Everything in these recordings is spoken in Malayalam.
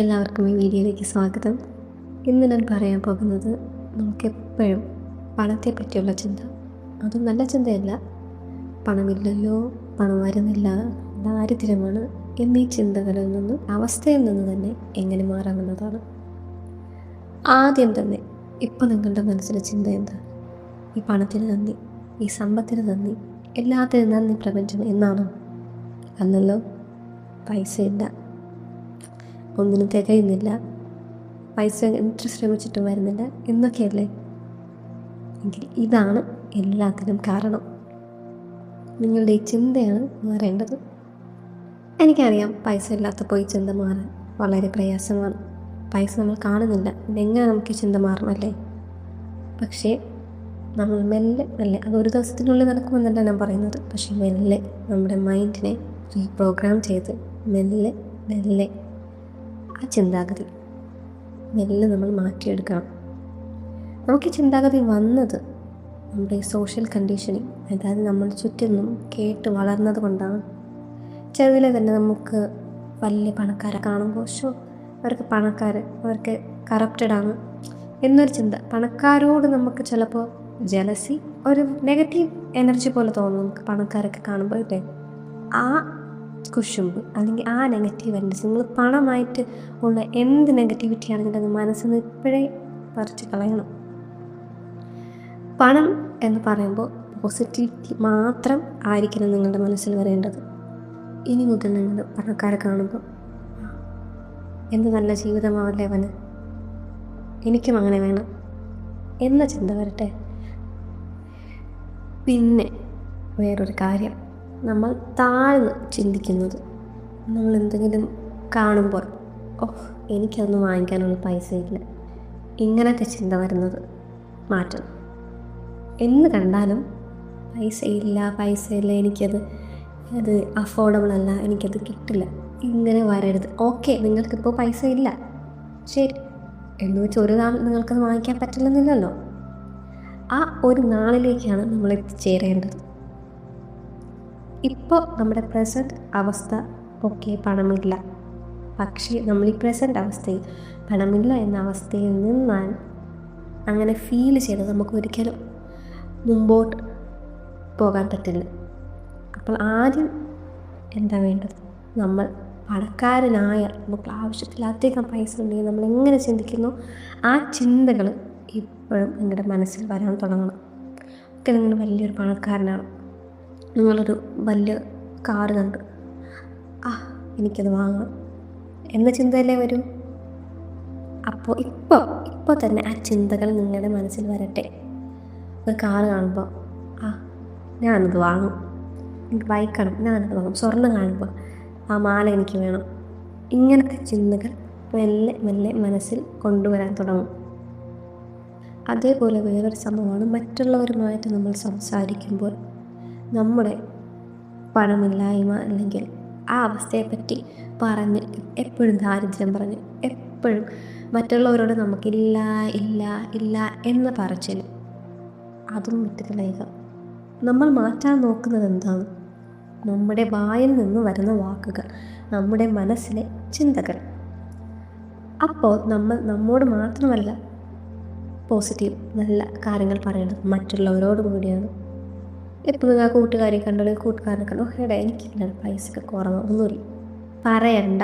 എല്ലാവർക്കും ഈ വീഡിയോയിലേക്ക് സ്വാഗതം. ഇന്ന് ഞാൻ പറയാൻ പോകുന്നത് നമുക്കെപ്പോഴും പണത്തെ പറ്റിയുള്ള ചിന്ത. അതും നല്ല ചിന്തയല്ല. പണമില്ലല്ലോ പണം വരുന്നില്ല ദാരിദ്ര്യമാണ് എന്നീ ചിന്തകളിൽ നിന്ന് അവസ്ഥയിൽ നിന്ന് തന്നെ എങ്ങനെ മാറാമെന്നതാണ് ആദ്യം തന്നെ ഇപ്പോൾ നിങ്ങളുടെ മനസ്സിലെ ചിന്ത എന്താ? ഈ പണത്തിന് നന്ദി ഈ സമ്പത്തിന് നന്ദി എല്ലാത്തിനും നന്ദി പ്രപഞ്ചം എന്നാണോ? അല്ലല്ലോ പൈസ ഇല്ല ഒന്നിനും തികയുന്നില്ല. പൈസ എത്ര ശ്രമിച്ചിട്ടും വരുന്നില്ല. എന്നൊക്കെയല്ലേ? എങ്കിൽ ഇതാണ് എല്ലാത്തിനും കാരണം. നിങ്ങളുടെ ഈ ചിന്തയാണ് മാറേണ്ടത്. എനിക്കറിയാം പൈസ ഇല്ലാത്തപ്പോൾ ഈ ചിന്ത മാറാൻ വളരെ പ്രയാസമാണ്. പൈസ നമ്മൾ കാണുന്നില്ല. എങ്ങനെ നമുക്ക് ചിന്ത മാറണമല്ലേ പക്ഷേ നമ്മൾ മെല്ലെ മെല്ലെ അത് ഒരു ദിവസത്തിനുള്ളിൽ നടക്കുമെന്നല്ല ഞാൻ പറയുന്നത്. പക്ഷേ മെല്ലെ നമ്മുടെ മൈൻഡിനെ റീപ്രോഗ്രാം ചെയ്ത് മെല്ലെ മെല്ലെ ആ ചിന്താഗതി. മെല്ലെ നമ്മൾ മാറ്റിയെടുക്കണം. നമുക്ക് ഈ ചിന്താഗതി വന്നത് നമ്മുടെ ഈ സോഷ്യൽ കണ്ടീഷനിങ് അതായത് നമ്മൾ ചുറ്റിനും കേട്ട് വളർന്നത് കൊണ്ടാണ്. ചെറുതിലെ തന്നെ നമുക്ക് വലിയ പണക്കാരെ കാണുമ്പോൾ ഷോ അവർക്ക് പണക്കാർ അവർക്ക് കറപ്റ്റഡ് ആണ് എന്നൊരു ചിന്ത. പണക്കാരോട് നമുക്ക് ചിലപ്പോൾ ജലസി ഒരു നെഗറ്റീവ് എനർജി പോലെ തോന്നും നമുക്ക് പണക്കാരൊക്കെ കാണുമ്പോൾ ആ കുശുമ്പ് അല്ലെങ്കിൽ ആ നെഗറ്റീവ് എനർജി നിങ്ങൾ പണമായിട്ട് ഉള്ള എന്ത് നെഗറ്റിവിറ്റി ആണെങ്കിലും അത് മനസ്സിൽ നിന്ന് ഇപ്പോഴേ പറിച്ച് കളയണം. പണം എന്ന് പറയുമ്പോൾ പോസിറ്റിവിറ്റി മാത്രം ആയിരിക്കണം നിങ്ങളുടെ മനസ്സിൽ വരേണ്ടത്. ഇനി മുതൽ നിങ്ങൾ പണക്കാരെ കാണുമ്പോൾ എന്ത് നല്ല ജീവിതമാവല്ലേ അവന്? എനിക്കും അങ്ങനെ വേണം. എന്ന ചിന്ത വരട്ടെ. പിന്നെ വേറൊരു കാര്യം. നമ്മൾ താഴ്ന്ന് ചിന്തിക്കുന്നത്. നമ്മൾ എന്തെങ്കിലും കാണുമ്പോൾ ഓ എനിക്കതൊന്നും വാങ്ങിക്കാനുള്ള പൈസ ഇല്ല ഇങ്ങനത്തെ ചിന്ത വരുന്നത് മാറ്റണം. എന്ന് കണ്ടാലും പൈസ ഇല്ല പൈസ ഇല്ല എനിക്കത് അത് അഫോർഡബിൾ അല്ല എനിക്കത് കിട്ടില്ല. ഇങ്ങനെ വരരുത്. ഓക്കെ നിങ്ങൾക്കിപ്പോൾ പൈസ ഇല്ല ശരി. എന്ന് വെച്ച് ഒരു നാൾ നിങ്ങൾക്കത് വാങ്ങിക്കാൻ പറ്റില്ലെന്നില്ലല്ലോ? ആ ഒരു നാളിലേക്കാണ് നമ്മൾ എത്തിച്ചേരേണ്ടത് ഇപ്പോൾ നമ്മുടെ പ്രസന്റ് അവസ്ഥ ഓക്കെ പണമില്ല. പക്ഷേ നമ്മൾ ഈ പ്രസന്റ് അവസ്ഥയിൽ പണമില്ല എന്ന അവസ്ഥയിൽ നിന്നാൽ അങ്ങനെ ഫീൽ ചെയ്ത് നമുക്ക് ഒരിക്കലും മുമ്പോട്ട് പോകാൻ പറ്റില്ല. അപ്പോൾ ആദ്യം എന്താ വേണ്ടത്? നമ്മൾ പണക്കാരനായ നമുക്ക് ആവശ്യത്തിലധികം പൈസ ഉണ്ടെങ്കിൽ നമ്മൾ എങ്ങനെ ചിന്തിക്കുന്നു? ആ ചിന്തകൾ ഇപ്പോഴും നിങ്ങളുടെ മനസ്സിൽ വരാൻ തുടങ്ങണം. ഒക്കെ നിങ്ങൾ വലിയൊരു പണക്കാരനാണ്. നിങ്ങളൊരു വലിയ കാറ് കണ്ടു ആ എനിക്കത് വാങ്ങണം എന്ന ചിന്തയല്ലേ വരും? അപ്പോൾ ഇപ്പോൾ ഇപ്പോൾ തന്നെ ആ ചിന്തകൾ നിങ്ങളുടെ മനസ്സിൽ വരട്ടെ. ഒരു കാറ് കാണുമ്പോൾ ആ ഞാനത് വാങ്ങും. എനിക്ക് ബൈക്ക് ഞാനത് വാങ്ങും. സ്വർണം കാണുമ്പോൾ ആ മാല എനിക്ക് വേണം. ഇങ്ങനത്തെ ചിന്തകൾ മെല്ലെ മെല്ലെ മനസ്സിൽ കൊണ്ടുവരാൻ തുടങ്ങും. അതേപോലെ വേറൊരു സംഭവമാണ് മറ്റുള്ളവരുമായിട്ട് നമ്മൾ സംസാരിക്കുമ്പോൾ നമ്മുടെ പണമില്ലായ്മ അല്ലെങ്കിൽ ആ അവസ്ഥയെപ്പറ്റി പറഞ്ഞ് എപ്പോഴും ദാരിദ്ര്യം പറഞ്ഞ് എപ്പോഴും മറ്റുള്ളവരോട് നമുക്കില്ല ഇല്ല ഇല്ല എന്ന് പറച്ചിൽ അതും വിട്ടുകളയുക. നമ്മൾ മാറ്റാൻ നോക്കുന്നത് എന്താണ്? നമ്മുടെ വായിൽ നിന്ന് വരുന്ന വാക്കുകൾ നമ്മുടെ മനസ്സിലെ ചിന്തകൾ. അപ്പോൾ നമ്മൾ നമ്മോട് മാത്രമല്ല പോസിറ്റീവ് നല്ല കാര്യങ്ങൾ പറയേണ്ടത് മറ്റുള്ളവരോട് കൂടിയാണ്. എപ്പോഴും ആ കൂട്ടുകാരെ കണ്ടോ കൂട്ടുകാരനെ കണ്ടോ എടാ പൈസ പൈസയൊക്കെ കുറവ് ഒന്നുമില്ല. പറയണ്ട.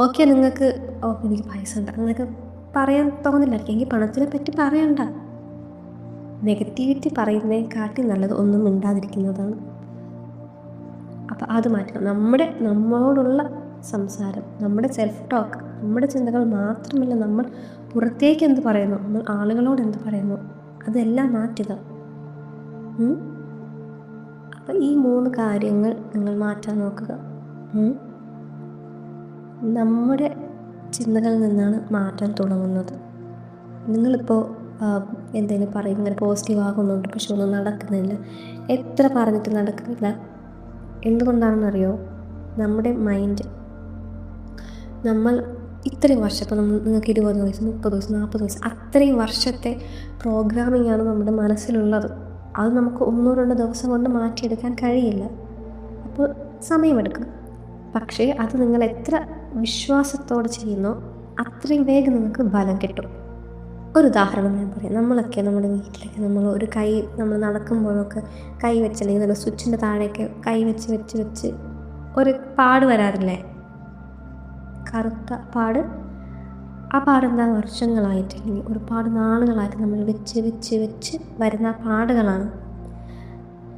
ഓക്കെ നിങ്ങൾക്ക് ഓ എനിക്ക് പൈസ ഉണ്ട്. നിങ്ങൾക്ക് പറയാൻ തോന്നില്ലായിരിക്കും. എനിക്ക് പണത്തിനെ പറ്റി പറയണ്ട. നെഗറ്റിവിറ്റി പറയുന്നതിനെക്കാട്ടി നല്ലത് ഒന്നും മിണ്ടാതിരിക്കുന്നതാണ്. അപ്പോൾ അത് മാറ്റണം. നമ്മുടെ നമ്മളോടുള്ള സംസാരം നമ്മുടെ സെൽഫ് ടോക്ക് നമ്മുടെ ചിന്തകൾ മാത്രമല്ല നമ്മൾ പുറത്തേക്ക് എന്ത് പറയുന്നു നമ്മൾ ആളുകളോട് എന്ത് പറയുന്നു അതെല്ലാം മാറ്റുക. അപ്പം ഈ മൂന്ന് കാര്യങ്ങൾ നിങ്ങൾ മാറ്റാൻ നോക്കുക. നമ്മുടെ ചിന്തകളിൽ നിന്നാണ് മാറ്റാൻ തുടങ്ങുന്നത്. നിങ്ങളിപ്പോൾ എന്തെങ്കിലും പറയും ഇങ്ങനെ പോസിറ്റീവ് ആകുന്നുണ്ട് പക്ഷെ ഒന്നും നടക്കുന്നില്ല. എത്ര പറഞ്ഞിട്ട് നടക്കുന്നില്ല. എന്തുകൊണ്ടാണെന്നറിയോ? നമ്മുടെ മൈൻഡ് നമ്മൾ ഇത്രയും വർഷം ഇപ്പോൾ നമ്മൾ നിങ്ങൾക്ക് ഇരുപത് വയസ്സ് മുപ്പത് വയസ്സ് നാൽപ്പത് വയസ്സ് അത്രയും വർഷത്തെ പ്രോഗ്രാമിംഗ് ആണ് നമ്മുടെ മനസ്സിലുള്ളത്. അത് നമുക്ക് ഒന്നോ രണ്ടോ ദിവസം കൊണ്ട് മാറ്റിയെടുക്കാൻ കഴിയില്ല. അപ്പോൾ സമയമെടുക്കും. പക്ഷേ അത് നിങ്ങൾ എത്ര വിശ്വാസത്തോടെ ചെയ്യുന്നോ അത്രയും വേഗം നിങ്ങൾക്ക് ബലം കിട്ടും. ഒരു ഉദാഹരണം ഞാൻ പറയാം. നമ്മളൊക്കെ നമ്മുടെ വീട്ടിലൊക്കെ നമ്മൾ ഒരു കൈ നമ്മൾ നടക്കുമ്പോഴൊക്കെ കൈ വെച്ച് അല്ലെങ്കിൽ നല്ല സ്വിച്ചിന്റെ താഴെയൊക്കെ കൈ വെച്ച് വെച്ച് വെച്ച് ഒരു പാട് വരാറില്ലേ? കറുത്ത പാട് ആ പാടെന്താ വർഷങ്ങളായിട്ട് അല്ലെങ്കിൽ ഒരുപാട് നാളുകളായിട്ട് നമ്മൾ വെച്ച് വെച്ച് വെച്ച് വരുന്ന പാടുകളാണ്.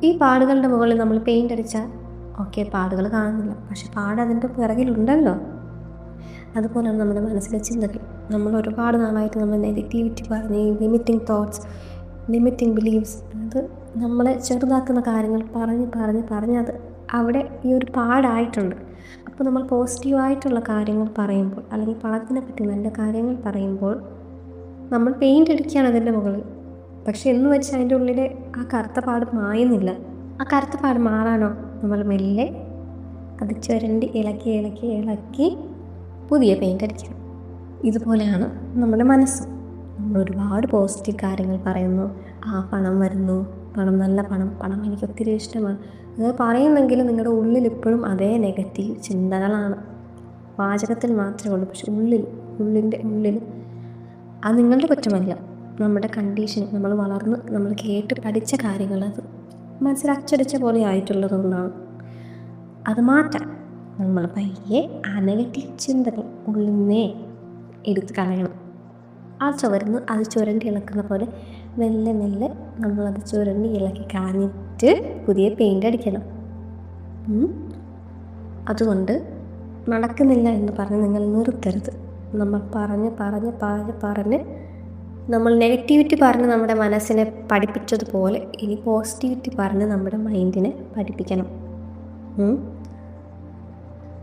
ഈ പാടുകളുടെ മുകളിൽ നമ്മൾ പെയിന്റ് അടിച്ചാൽ ഓക്കെ പാടുകൾ കാണുന്നില്ല. പക്ഷെ പാട് അതിന്റെ പിറകിലുണ്ടല്ലോ. അതുപോലെയാണ് നമ്മുടെ മനസ്സിലെ ചിന്തകൾ. നമ്മൾ ഒരുപാട് നാളായിട്ട് നമ്മൾ നെഗറ്റിവിറ്റി പറഞ്ഞ് ലിമിറ്റിംഗ് തോട്ട്സ് ലിമിറ്റിംഗ് ബിലീവ്സ് അത് നമ്മളെ ചെറുതാക്കുന്ന കാര്യങ്ങൾ പറഞ്ഞ് പറഞ്ഞ് പറഞ്ഞ് അത് അവിടെ ഈ ഒരു പാടായിട്ടുണ്ട്. അപ്പോൾ നമ്മൾ പോസിറ്റീവായിട്ടുള്ള കാര്യങ്ങൾ പറയുമ്പോൾ അല്ലെങ്കിൽ പണത്തിനെ പറ്റി നല്ല കാര്യങ്ങൾ പറയുമ്പോൾ നമ്മൾ പെയിന്റ് അടിക്കുകയാണ് അതിന്റെ മുകളിൽ. പക്ഷെ എന്ന് വെച്ച് അതിന്റെ ഉള്ളിൽ ആ കറുത്ത പാട് മായുന്നില്ല. ആ കറുത്ത പാട് മാറാനോ നമ്മൾ മെല്ലെ അത് ചുരണ്ടി ഇളക്കി ഇളക്കി ഇളക്കി പുതിയ പെയിന്റ് അടിക്കണം. ഇതുപോലെയാണ് നമ്മുടെ മനസ്സ്. നമ്മൾ ഒരുപാട് പോസിറ്റീവ് കാര്യങ്ങൾ പറയുന്നു. ആ പണം വരുന്നു. പണം നല്ല പണം. പണം എനിക്ക് ഒത്തിരി ഇഷ്ടമാണ്. അത് പറയുന്നെങ്കിലും നിങ്ങളുടെ ഉള്ളിൽ ഇപ്പോഴും അതേ നെഗറ്റീവ് ചിന്തകളാണ്. വാചകത്തിൽ മാത്രമേ ഉള്ളൂ. പക്ഷെ ഉള്ളിൽ ഉള്ളിന്റെ ഉള്ളിൽ അത് നിങ്ങളുടെ കുറ്റമല്ല. നമ്മുടെ കണ്ടീഷൻ നമ്മൾ വളർന്ന് നമ്മൾ കേട്ട് പഠിച്ച കാര്യങ്ങൾ അത് മനസ്സിൽ അച്ചടിച്ച പോലെ ആയിട്ടുള്ളതുകൊണ്ടാണ് അത് മാറ്റാം നമ്മൾ പയ്യെ ആ നെഗറ്റീവ് ചിന്തകൾ ഉള്ളിൽ നിന്നേ എടുത്ത് കളയണം. ആ ചുവരുന്ന് അത് ചുരണ്ടി ഇളക്കുന്ന പോലെ മെല്ലെ മെല്ലെ നമ്മളത് ചുരണ്ടി ഇളക്കി കളഞ്ഞിട്ട് പുതിയ പെയിന്റ് അടിക്കണം. അതുകൊണ്ട് നടക്കുന്നില്ല എന്ന് പറഞ്ഞ് നിങ്ങൾ നിർത്തരുത്. നമ്മൾ പറഞ്ഞ് പറഞ്ഞ് പറഞ്ഞ് പറഞ്ഞ് നമ്മൾ നെഗറ്റിവിറ്റി പറഞ്ഞ് നമ്മുടെ മനസ്സിനെ പഠിപ്പിച്ചതുപോലെ ഇനി പോസിറ്റിവിറ്റി പറഞ്ഞ് നമ്മുടെ മൈൻഡിനെ പഠിപ്പിക്കണം.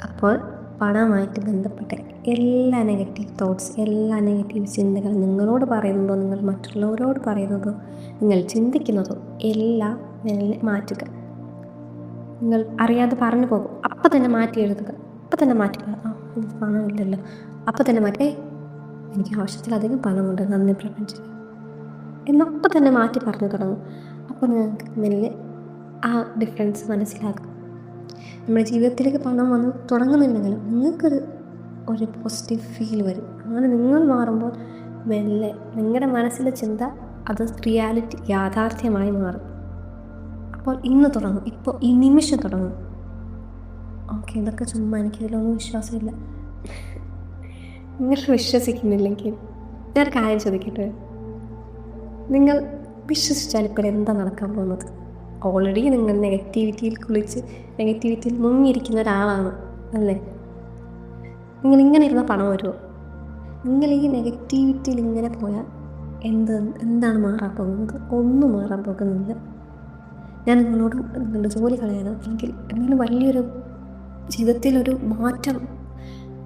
അപ്പോൾ പണമായിട്ട് ബന്ധപ്പെട്ട എല്ലാ നെഗറ്റീവ് തോട്ട്സ് എല്ലാ നെഗറ്റീവ് ചിന്തകൾ നിങ്ങളോട് പറയുന്നതോ നിങ്ങൾ മറ്റുള്ളവരോട് പറയുന്നതോ നിങ്ങൾ ചിന്തിക്കുന്നതോ എല്ലാം മെല്ലെ മാറ്റുക. നിങ്ങൾ അറിയാതെ പറഞ്ഞു പോകും. അപ്പം തന്നെ മാറ്റി എഴുതുക. അപ്പം തന്നെ മാറ്റുക ആ പണമില്ലല്ലോ അപ്പം തന്നെ മാറ്റി "ഏയ്, എനിക്ക് ആവശ്യത്തിലധികം പണമുണ്ട്. നന്ദി പ്രപഞ്ചം. എന്നപ്പം തന്നെ മാറ്റി പറഞ്ഞു തുടങ്ങും. അപ്പോൾ നിങ്ങൾക്ക് മെല്ലെ ആ ഡിഫറൻസ് മനസ്സിലാകും. നമ്മുടെ ജീവിതത്തിലേക്ക് പണം വന്ന് തുടങ്ങുന്നുണ്ടെങ്കിലും നിങ്ങൾക്കൊരു ഒരു പോസിറ്റീവ് ഫീൽ വരും. അങ്ങനെ നിങ്ങൾ മാറുമ്പോൾ മെല്ലെ നിങ്ങളുടെ മനസ്സിലെ ചിന്ത അത് റിയാലിറ്റി യാഥാർത്ഥ്യമായി മാറും. അപ്പോൾ ഇന്ന് തുടങ്ങും. ഇപ്പോൾ ഈ നിമിഷം തുടങ്ങും. ഓക്കെ ഇതൊക്കെ ചുമ്മാ എനിക്കിതിലൊന്നും വിശ്വാസമില്ല. നിങ്ങൾ വിശ്വസിക്കുന്നില്ലെങ്കിൽ ഞാനൊരു കാര്യം ചോദിക്കട്ടെ? നിങ്ങൾ വിശ്വസിച്ചാൽ ഇപ്പോൾ എന്താ നടക്കാൻ പോകുന്നത്? ഓൾറെഡി നിങ്ങൾ നെഗറ്റിവിറ്റിയിൽ കുളിച്ച് നെഗറ്റിവിറ്റിയിൽ മുങ്ങിയിരിക്കുന്ന ഒരാളാണ് അല്ലേ? നിങ്ങൾ ഇങ്ങനെ ഇരുന്ന പണം വരുമോ നിങ്ങൾ ഈ നെഗറ്റിവിറ്റിയിൽ ഇങ്ങനെ പോയാൽ എന്ത് എന്താണ് മാറാൻ പോകുന്നത്? ഒന്നും മാറാൻ പോകുന്നില്ല. ഞാൻ നിങ്ങളോട് നിങ്ങളുടെ ജോലി കളയാനോ? അല്ലെങ്കിൽ എന്തെങ്കിലും വലിയൊരു ജീവിതത്തിലൊരു മാറ്റം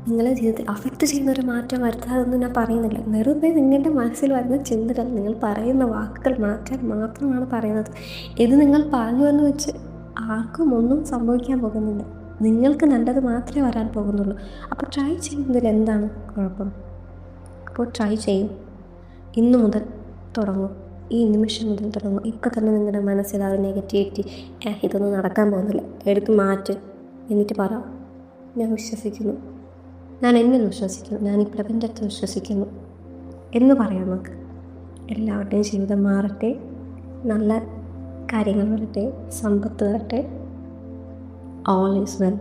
നിങ്ങളെ ജീവിതത്തിൽ അഫക്റ്റ് ചെയ്യുന്ന ഒരു മാറ്റം വരുത്താതെന്ന് ഞാൻ പറയുന്നില്ല. വെറുതെ നിങ്ങളുടെ മനസ്സിൽ വരുന്ന ചിന്തകൾ നിങ്ങൾ പറയുന്ന വാക്കുകൾ മാറ്റാൻ മാത്രമാണ് പറയുന്നത്. ഇത് നിങ്ങൾ പറഞ്ഞു എന്ന് വെച്ച് ആർക്കും ഒന്നും സംഭവിക്കാൻ പോകുന്നില്ല. നിങ്ങൾക്ക് നല്ലത് മാത്രമേ വരാൻ പോകുന്നുള്ളൂ. അപ്പോൾ ട്രൈ ചെയ്യുന്നതിൽ എന്താണ് കുഴപ്പം? അപ്പോൾ ട്രൈ ചെയ്യും. ഇന്നു മുതൽ തുടങ്ങും. ഈ നിമിഷം മുതൽ തുടങ്ങും. ഇപ്പം തന്നെ നിങ്ങളുടെ മനസ്സിൽ ആ ഒരു നെഗറ്റിവിറ്റി ഇതൊന്നും നടക്കാൻ പോകുന്നില്ല. എടുത്ത് മാറ്റ്. എന്നിട്ട് പറ. ഞാൻ വിശ്വസിക്കുന്നു. ഞാൻ എന്നിൽ വിശ്വസിക്കുന്നു ഞാൻ ഈ പ്രപഞ്ചത്ത് വിശ്വസിക്കുന്നു. എന്ന് പറയാം നമുക്ക്. എല്ലാവരുടെയും ജീവിതം മാറട്ടെ നല്ല കാര്യങ്ങൾ വരട്ടെ സമ്പത്ത് വരട്ടെ. All is well